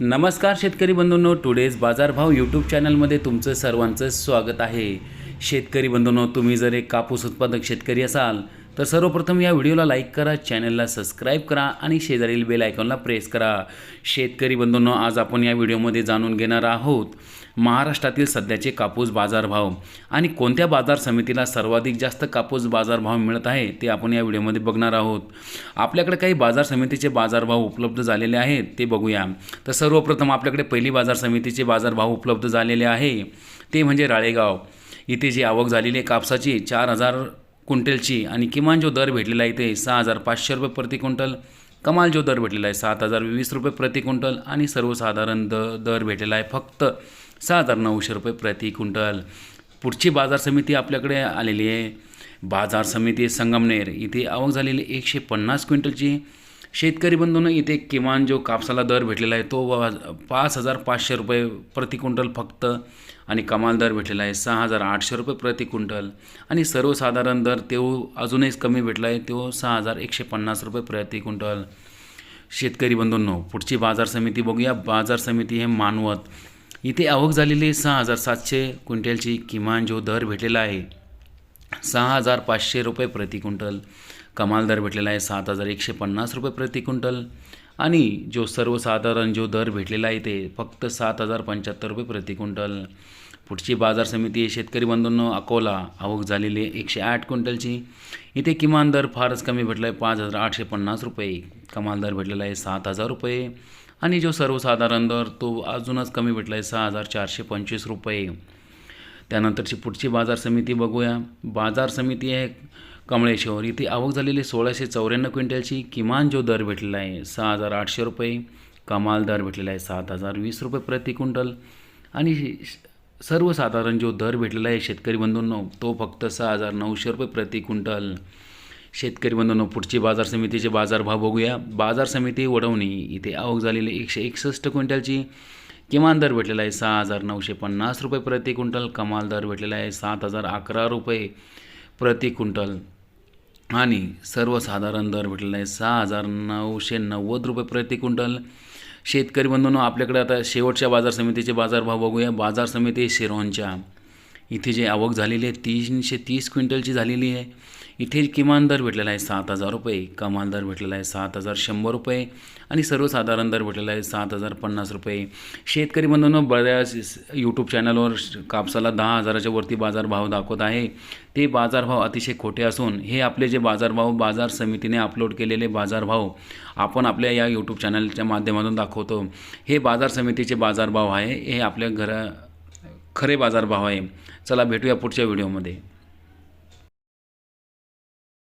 नमस्कार शेतकरी बंधूंनो टुडेज बाजारभाव यूट्यूब चॅनलमध्ये तुमचं सर्वांचं स्वागत आहे. शेतकरी बंधूंनो तुम्ही जर एक कापूस उत्पादक शेतकरी असाल तर सर्वप्रथम या व्हिडिओला लाईक करा चॅनलला सबस्क्राईब करा आणि शेजारील बेल आयकॉनला प्रेस करा. शेतकरी बंधूंनो आज आपण या व्हिडिओमध्ये जाणून घेणार आहोत महाराष्ट्रातील सध्याचे कापूस बाजारभाव आणि कोणत्या बाजार समितीला सर्वाधिक जास्त कापूस बाजारभाव मिळत आहे ते आपण या व्हिडिओमध्ये बघणार आहोत. आपल्याकडे काही बाजार समितीचे बाजारभाव उपलब्ध झालेले आहेत ते बघूया. तर सर्वप्रथम आपल्याकडे पहिली बाजार समितीचे बाजारभाव उपलब्ध झालेले आहे ते म्हणजे राळेगाव. इथे जी आवक झालेली आहे कापसाची चार हजार क्विंटलची आणि किमान जो दर भेटलेला आहे ते सहा हजार पाचशे रुपये प्रति क्विंटल कमाल जो दर भेटलेला आहे सात हजार वीस रुपये प्रति क्विंटल आणि सर्वसाधारण द दर भेटलेला आहे फक्त सहा हजार नऊशे रुपये प्रति क्विंटल. पुढची बाजार समिती आपल्याकडे आलेली आहे. बाजार समिती संगमनेर इथे आवक झालेली एकशे पन्नास क्विंटलची. शेतकरी बंधूंनो इथे किमान जो कापसाला दर भेटलेला आहे तो पाच हजार पाचशे रुपये प्रति क्विंटल फक्त आणि कमाल दर भेटलेला आहे सहा हजार आठशे रुपये प्रति क्विंटल. आणि सर्वसाधारण दर तो अजूनही कमी भेटला आहे तो सहा हजार एकशे पन्नास रुपये प्रति क्विंटल. शेतकरी बंधूंनो पुढची बाजार समिती बघूया. बाजार समिती हे मानवत. इथे आवक झालेली आहे सहा हजार सातशे क्विंटलची किमान जो दर भेटलेला आहे सहा हजार पाचशे रुपये प्रति क्विंटल. कमाल दर भेटलेला आहे सात हजार एकशे पन्नास रुपये प्रति क्विंटल. आणि जो सर्वसाधारण जो दर भेटलेला आहे ते फक्त सात हजार पंच्याहत्तर रुपये प्रति क्विंटल. पुढची बाजार समिती आहे शेतकरी बंधूंनो अकोला. आवक झालेली आहे एकशे आठ क्विंटलची. इथे किमान दर फारच कमी भेटला आहे पाच हजार आठशे पन्नास रुपये. कमाल दर भेटलेला आहे सात हजार रुपये. आणि जो सर्वसाधारण दर तो अजूनच कमी भेटला आहे सहा हजार चारशे पंचवीस रुपये. त्यानंतरची पुढची बाजार समिती बघूया. बाजार समिती आहे कमळेश्वर इथे आवक झालेली सोळाशे चौऱ्याण्णव क्विंटलची किमान जो दर भेटलेला आहे सहा हजार आठशे रुपये. कमाल दर भेटलेला आहे सात हजार वीस रुपये प्रति क्विंटल. आणि सर्वसाधारण जो दर भेटलेला आहे शेतकरी बंधूंनो तो फक्त सहा हजार नऊशे रुपये प्रति क्विंटल. शेतकरी बंधूंनो पुढची बाजार समितीचे बाजारभाव बघूया. बाजार समिती वडवणी इथे आवक झालेली एकशे एकसष्ट क्विंटलची. किमान दर भेटलेला आहे सहा हजार नऊशे पन्नास रुपये प्रति क्विंटल. कमाल दर भेटलेला आहे सात हजार अकरा रुपये प्रति क्विंटल. आणि सर्वसाधारण दर भेटलेला आहे सहा हजार नऊशे नव्वद रुपये प्रति क्विंटल. शेतकरी बंधूंनो आपल्याकडे आता शेवटच्या बाजार समितीचे बाजारभाव बघूया. बाजार समिती शिरोंच्या इथे जे आवक झालेली आहे तीनशे तीस क्विंटलची झालेली आहे. इथे किमान दर भेटलेला आहे सात हजार रुपये कमाल दर भेटलेला आहे सात हजार शंभर रुपये आणि सर्वसाधारण दर भेटलेला आहे सात हजार पन्नास रुपये. शेतकरी बंधूंनो बऱ्याच यूट्यूब चॅनलवर कापसाला दहा हजाराच्या वरती बाजारभाव दाखवत आहे. ते बाजारभाव अतिशय खोटे असून हे आपले जे बाजारभाव बाजार समितीने अपलोड केलेले बाजारभाव आपण आपल्या या यूट्यूब चॅनलच्या माध्यमातून दाखवतो. हे बाजार समितीचे बाजारभाव आहे. हे आपल्या घरा खरे बाजारभाव आहे. चला भेटूया पुढच्या व्हिडिओमध्ये